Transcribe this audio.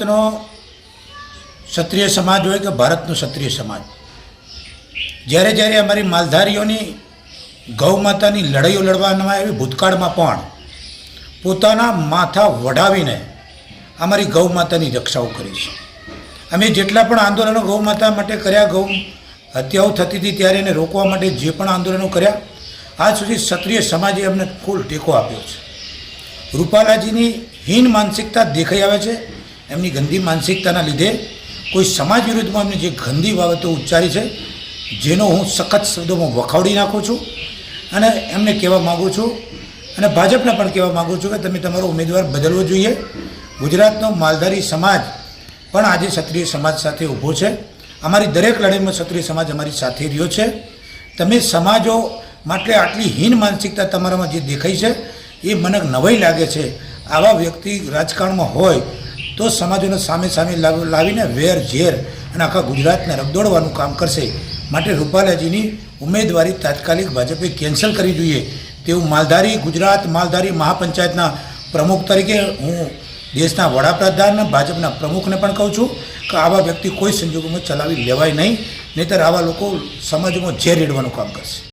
ગુજરાતનો ક્ષત્રિય સમાજ હોય કે ભારતનો ક્ષત્રિય સમાજ? જ્યારે જ્યારે અમારી માલધારીઓની ગૌ માતાની લડાઈઓ લડવામાં આવી, ભૂતકાળમાં પણ પોતાના માથા વઢાવીને અમારી ગૌ માતાની રક્ષાઓ કરી છે. અમે જેટલા પણ આંદોલનો ગૌ માતા માટે કર્યા, ગૌ હત્યાઓ થતી હતી ત્યારે એને રોકવા માટે જે પણ આંદોલનો કર્યા, આજ સુધી ક્ષત્રિય સમાજે અમને ફૂલ ટેકો આપ્યો છે. રૂપાલાજીની હીન માનસિકતા દેખાઈ આવે છે. એમની ગંદી માનસિકતાના લીધે કોઈ સમાજ વિરુદ્ધમાં એમને જે ગંદી બાબતો ઉચ્ચારી છે, જેનો હું સખત શબ્દોમાં વખાવડી નાખું છું અને એમને કહેવા માગું છું અને ભાજપને પણ કહેવા માગું છું કે તમે તમારો ઉમેદવાર બદલવો જોઈએ. ગુજરાતનો માલધારી સમાજ પણ આજે ક્ષત્રિય સમાજ સાથે ઊભો છે. અમારી દરેક લડાઈમાં ક્ષત્રિય સમાજ અમારી સાથે રહ્યો છે. તમે સમાજો માટે આટલી હીન માનસિકતા તમારામાં જે દેખાઈ છે, એ મને નવાઈ લાગે છે. આવા વ્યક્તિ રાજકારણમાં હોય તો સમાજોને સામે સામે લાવ- લાવીને વેર ઝેર અને આખા ગુજરાતને રગદોડવાનું કામ કરશે. માટે રૂપાલાજીની ઉમેદવારી તાત્કાલિક ભાજપે કેન્સલ કરવી જોઈએ તેવું માલધારી ગુજરાત માલધારી મહાપંચાયતના પ્રમુખ તરીકે હું દેશના વડાપ્રધાન ભાજપના પ્રમુખને પણ કહું છું કે આવા વ્યક્તિ કોઈ સંજોગોમાં ચલાવી લેવાય નહીં, નહીંતર આવા લોકો સમાજમાં ઝેર રેડવાનું કામ કરશે.